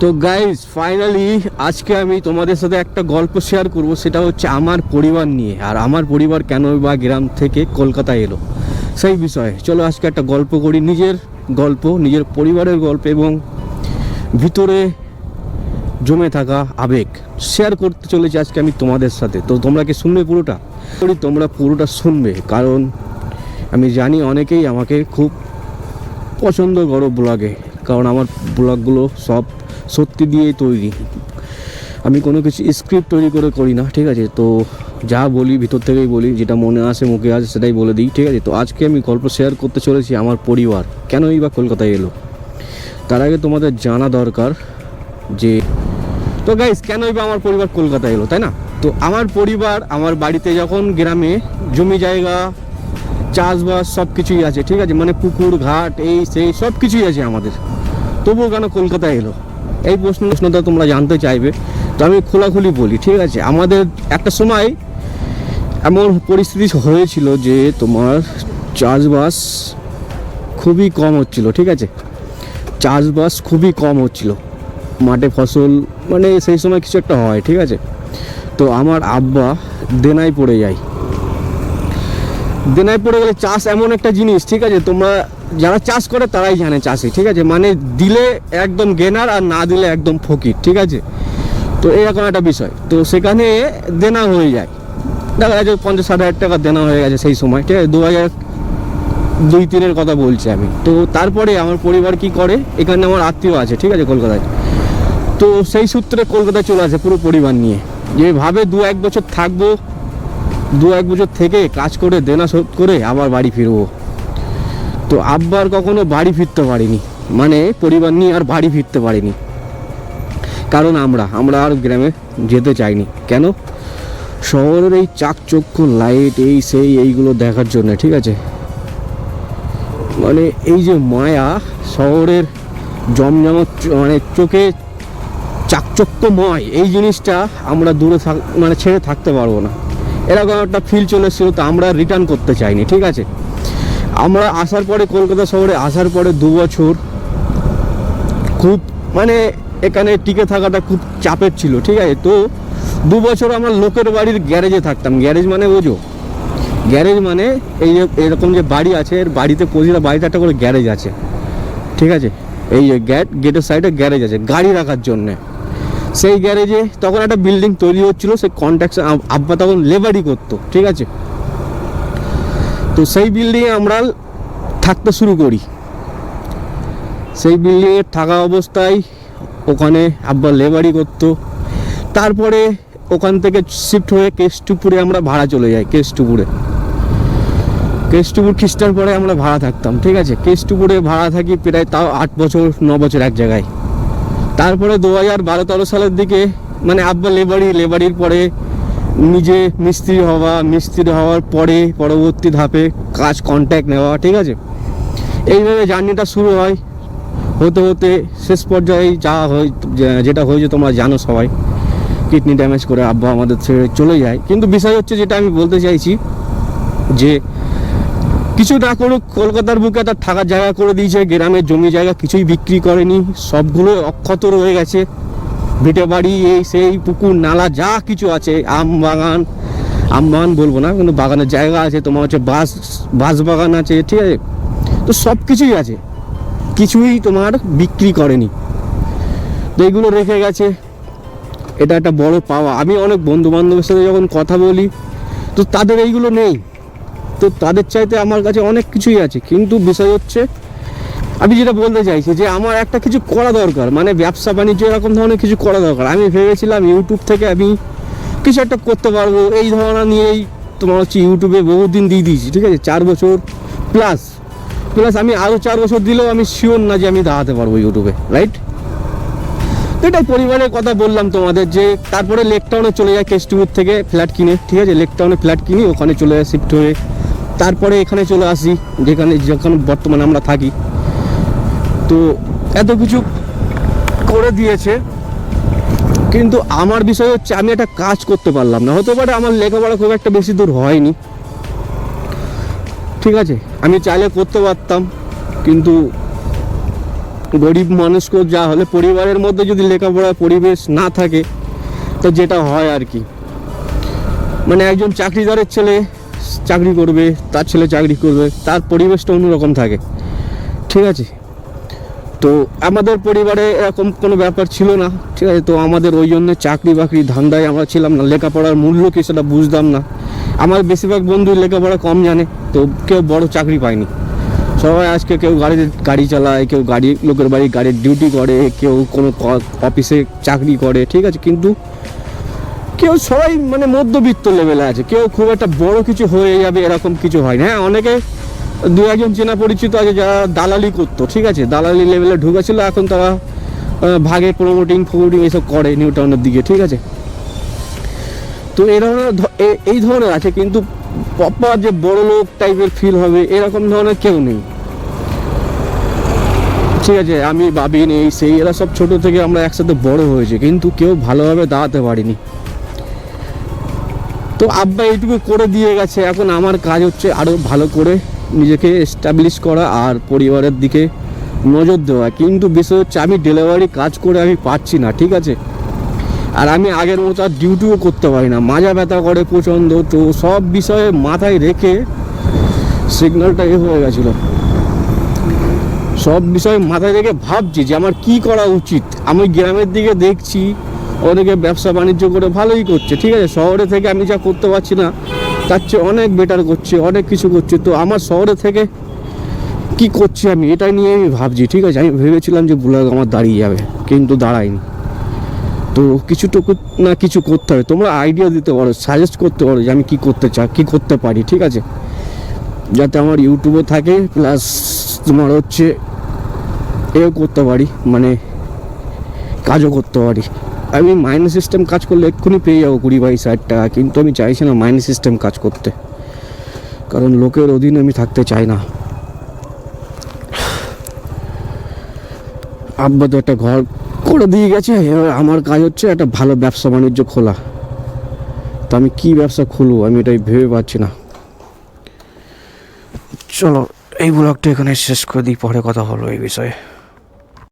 তো guys finally আজকে আমি তোমাদের সাথে একটা গল্প শেয়ার করব, সেটা হচ্ছে আমার পরিবার নিয়ে, আর আমার পরিবার কেন বা গ্রাম থেকে কলকাতায় এলো? সেই বিষয়ে। চলো আজকে একটা গল্প করি, নিজের গল্প, নিজের পরিবারের গল্প এবং ভিতরে জমে থাকা আবেগ। শেয়ার করতে চলেছি আজকে আমি তোমাদের সাথে। তো তোমরা কি শুনবে পুরোটা? তোমরা পুরোটা শুনবে, কারণ আমি জানি অনেকেই আমাকে খুব পছন্দ করো ব্লগে কারণ আমার ব্লগগুলো সব সত্যি দিয়েই তৈরি। আমি কোনো কিছু স্ক্রিপ্ট তৈরি করে করি না, ঠিক আছে? তো যা বলি, ভিতর থেকেই বলি, যেটা মনে আসে, মুখে আসে, সেটাই বলে দিই, ঠিক আছে? তো আজকে আমি গল্প শেয়ার করতে চলেছি আমার পরিবার। কেনই বা কলকাতায় এলো? তার আগে তোমাদের জানা দরকার যে, তো গাইস কেনই বা আমার পরিবার কলকাতায় এলো, তাই না? তো আমার পরিবার, আমার বাড়িতে যখন গ্রামে জমি জায়গা, চাষবাস সব কিছুই আছে, ঠিক আছে? মানে পুকুর, ঘাট, এই, সেই সব কিছুই আছে আমাদের। তবুও কেন কলকাতায় এলো? এই প্রশ্ন প্রশ্নটা তোমরা জানতে চাইবে, তো আমি খোলাখুলি বলি, ঠিক আছে? আমাদের একটা সময় এমন পরিস্থিতি হয়েছিল যে তোমার চাষবাস খুবই কম হচ্ছিল, ঠিক আছে? চাষবাস খুবই কম হচ্ছিল। মাঠে ফসল মানে সেই সময় কিছু একটা হয়, ঠিক আছে? তো আমার আব্বা দেনায় পড়ে যায়। দেনায় পড়ে গেলে চাষ এমন একটা জিনিস, ঠিক আছে? তোমরা যারা চাষ করে তারাই জানে চাষি, ঠিক আছে? মানে দিলে একদম গেনার আর না দিলে একদম ফকির, ঠিক আছে? তো এরকম একটা বিষয়। তো সেখানে দেনা হয়ে যায়। দেখা যাচ্ছে পঞ্চাশ ষাট হাজার টাকা দেনা হয়ে গেছে সেই সময়, ঠিক আছে? দু হাজার দুই তিনের কথা বলছি আমি। তো তারপরে আমার পরিবার কি করে? এখানে আমার আত্মীয় আছে, ঠিক আছে, কলকাতায়। তো সেই সূত্রে কলকাতায় চলে আসে পুরো পরিবার নিয়ে। যে ভাবে দু এক বছর থাকব, দু এক বছর থেকে কাজ করে, দেনা শোধ করে আবার বাড়ি ফিরবো। তো আব্বার কখনো বাড়ি ফিরতে পারিনি। মানে পরিবার নিয়ে আর বাড়ি ফিরতে পারিনি। কারণ আমরা আমরা আর গ্রামে যেতে চাইনি। কেন? শহরের এই চাকচক্য লাইট এই সেই, এইগুলো দেখার জন্য, ঠিক আছে? মানে এই যে মায়া শহরের জমজমত মানে চোখে চাকচক্যময়, এই জিনিসটা আমরা দূরে থাক মানে ছেড়ে থাকতে পারব না। এরকম একটা ফিল চলে তো আমরা রিটার্ন করতে চাইনি, ঠিক আছে? আমরা আসার পরে কলকাতা শহরে আসার পরে দু বছর খুব মানে এখানে টিকে থাকাটা খুব চাপের ছিল, ঠিক আছে? তো দু বছর আমরা লোকের বাড়ির গ্যারেজে থাকতাম। গ্যারেজ মানে ওজো গ্যারেজ মানে এই যে, এরকম যে বাড়ি আছে, এর বাড়িতে প্রতিটা বাড়িতে একটা করে গ্যারেজ আছে, ঠিক আছে? এই যে গেট গেটের সাইডে গ্যারেজ আছে, গাড়ি রাখার জন্যে। সেই গ্যারেজে তখন একটা বিল্ডিং তৈরি হচ্ছিল, সেই কন্ট্রাকশন আব্বা তখন লেবারই করতো, ঠিক আছে? তো সেই বিল্ডিংয়ে আমরা থাকতে শুরু করি। সেই বিল্ডিংয়ে থাকা অবস্থায় ওখানে আব্বা লেবারি করতো। তারপরে ওখান থেকে শিফট হয়ে কেষ্টুপুরে আমরা ভাড়া চলে যাই, কেষ্টুপুরে। কেষ্টুপুর খ্রিস্টান পরে আমরা ভাড়া থাকতাম, ঠিক আছে? কেষ্টুপুরে ভাড়া থাকি প্রায় তাও আট বছর, ন বছর এক জায়গায়। তারপরে দু হাজার বারো তেরো সালের দিকে মানে আব্বা লেবারি লেবারির পরে নিজে মিস্ত্রি হওয়া, মিস্ত্রি হওয়ার পরে পরবর্তী ধাপে কাজ কন্ট্যাক্ট নেওয়া, ঠিক আছে? এইভাবে জার্নিটা শুরু হয়। হতে হতে শেষ পর্যায়ে যা হয় যেটা হয়েছে তোমরা জানো সবাই। কিডনি ড্যামেজ করে আব্বা আমাদের ছেড়ে চলে যায়। কিন্তু বিষয় হচ্ছে যেটা আমি বলতে চাইছি, যে কিছু না করুক, কলকাতার বুকে তার থাকার জায়গা করে দিয়েছে, গ্রামের জমি জায়গা কিছুই বিক্রি করেনি সবগুলো অক্ষত রয়ে গেছে। ভিটে বাড়ি, এই সেই পুকুর, নালা, যা কিছু আছে, আম বাগান আম বাগান বলব না, কিন্তু বাগানের জায়গা আছে, তোমার হচ্ছে বাস বাস বাগান আছে, ঠিক আছে? তো সব কিছুই আছে। কিছুই তোমার বিক্রি করেনি। তো এইগুলো রেখে গেছে। এটা একটা বড় পাওয়া। আমি অনেক বন্ধু বান্ধবের সাথে যখন কথা বলি, তো তাদের এইগুলো নেই। তো তাদের চাইতে আমার কাছে অনেক কিছুই আছে। কিন্তু বিষয় হচ্ছে আমি যেটা বলতে চাইছি যে আমার একটা কিছু করা দরকার মানে ব্যবসা বাণিজ্য এরকম ধরনের কিছু করা দরকার। আমি ভেবেছিলাম ইউটিউব থেকে আমি কিছু একটা করতে পারব, এই ধরনের নিয়েই তোমার হচ্ছে ইউটিউবে বহুদিন দিয়ে দিয়েছি, ঠিক আছে? চার বছর প্লাস প্লাস আমি আরও চার বছর দিলেও আমি শিওর না যে আমি দাঁড়াতে পারব ইউটিউবে রাইট তো এটাই পরিবারের কথা বললাম তোমাদের যে তারপরে লেক টাউনে চলে যায় কেস্টুপুর থেকে ফ্ল্যাট কিনে, ঠিক আছে? লেক টাউনে ফ্ল্যাট কিনি, ওখানে চলে যায় শিফট হয়ে। তারপরে এখানে চলে আসি, যেখানে যেখানে বর্তমানে আমরা থাকি। তো এত কিছু করে দিয়েছে। কিন্তু আমার বিষয় হচ্ছে, আমি একটা কাজ করতে পারলাম না। হতে পারে আমার লেখাপড়া খুব একটা বেশি দূর হয়নি। ঠিক আছে? আমি চাইলে করতে পারতাম। কিন্তু গরিব মানুষকেও যা হলে, পরিবারের মধ্যে যদি লেখাপড়ার পরিবেশ না থাকে, তো যেটা হয় আর কি। মানে একজন চাকরিদারের ছেলে চাকরি করবে, তার ছেলে চাকরি করবে, তার পরিবেশটা অন্যরকম থাকে। ঠিক আছে? তো আমাদের পরিবারে এরকম কোনো ব্যাপার ছিল না, ঠিক আছে? তো আমাদের ওই জন্য চাকরি বাকরি ধান্দায় আমরা ছিলাম না, লেখাপড়ার মূল্য কি সেটা বুঝতাম না। আমার বেশিরভাগ বন্ধু লেখাপড়া কম জানে, তো কেউ বড় চাকরি পায়নি। সবাই আজকে কেউ গাড়ি গাড়ি চালায়, কেউ গাড়ি, লোকের বাড়ি গাড়ির ডিউটি করে, কেউ কোনো অফিসে চাকরি করে, ঠিক আছে? কিন্তু কেউ সবাই মানে মধ্যবিত্ত লেভেলে আছে, কেউ খুব একটা বড় কিছু হয়ে যাবে এরকম কিছু হয় না হ্যাঁ অনেকে দু একজন চেনা পরিচিত আছে যারা দালালি করতো, ঠিক আছে? দালালি লেভেলে ঢুকেছিল, এখন তারা ভাগে প্রমোটিং ফমোটিং এসব করে নিউ টাউনের দিকে, ঠিক আছে? তো এই ধরনের এই ধরনের আছে, কিন্তু প্রপার যে বড় লোক টাইপের ফিল হবে, এরকম ধরনের কেউ নেই। ঠিক আছে, আমি ভাবি নেই সেই, এরা সব ছোট থেকে আমরা একসাথে বড় হয়েছে, কিন্তু কেউ ভালোভাবে দাঁড়াতে পারিনি। তো আব্বা এইটুকু করে দিয়ে গেছে, এখন আমার কাজ হচ্ছে আরও ভালো করে নিজেকে এস্টাবলিশ করা আর পরিবারের দিকে নজর দেওয়া। কিন্তু বিষয় হচ্ছে আমি ডেলিভারি কাজ করে আমি পাচ্ছি না, ঠিক আছে? আর আমি আগের মতো আর ডিউটিও করতে পারি না। মাজা ব্যথা করে প্রচণ্ড, তো সব বিষয়ে মাথায় রেখে সিগন্যালটা এ হয়ে গেছিল। সব বিষয়ে মাথায় রেখে ভাবছি যে আমার কি করা উচিত? আমি গ্রামের দিকে দেখছি অনেকে ব্যবসা বাণিজ্য করে ভালোই করছে, ঠিক আছে? শহরে থেকে আমি যা করতে পারছি না তার চেয়ে অনেক বেটার করছে, অনেক কিছু করছে। তো আমার শহরে থেকে কি করছি আমি? এটা নিয়ে আমি ভাবছি, ঠিক আছে? আমি ভেবেছিলাম যে ব্লগ আমার দাঁড়িয়ে যাবে, কিন্তু দাঁড়ায়নি। তো কিছুটুকু না, কিছু করতে হবে। তোমরা আইডিয়া দিতে পারো সাজেস্ট করতে পারো যে আমি কী করতে চাই কী করতে পারি, ঠিক আছে? যাতে আমার ইউটিউবও থাকে প্লাস তোমার হচ্ছে এও করতে পারি মানে কাজও করতে পারি। আমি মাইনাস সিস্টেম কাজ করলে এক্ষুনি পেয়ে যাব কুড়ি বাইশ হাজার টাকা, কিন্তু আমি চাইছি না মাইনাস সিস্টেম কাজ করতে। কারণ লোকের অধীনে আমি থাকতে চাই না। আব্বা তো একটা ঘর করে দিয়ে গেছে, এবার আমার কাজ হচ্ছে একটা ভালো ব্যবসা বাণিজ্য খোলা। তো আমি কি ব্যবসা খুলবো, আমি এটাই ভেবে পাচ্ছি না। চলো, এই ব্লগটা এখানে শেষ করে দিই, পরে কথা হলো এই বিষয়ে।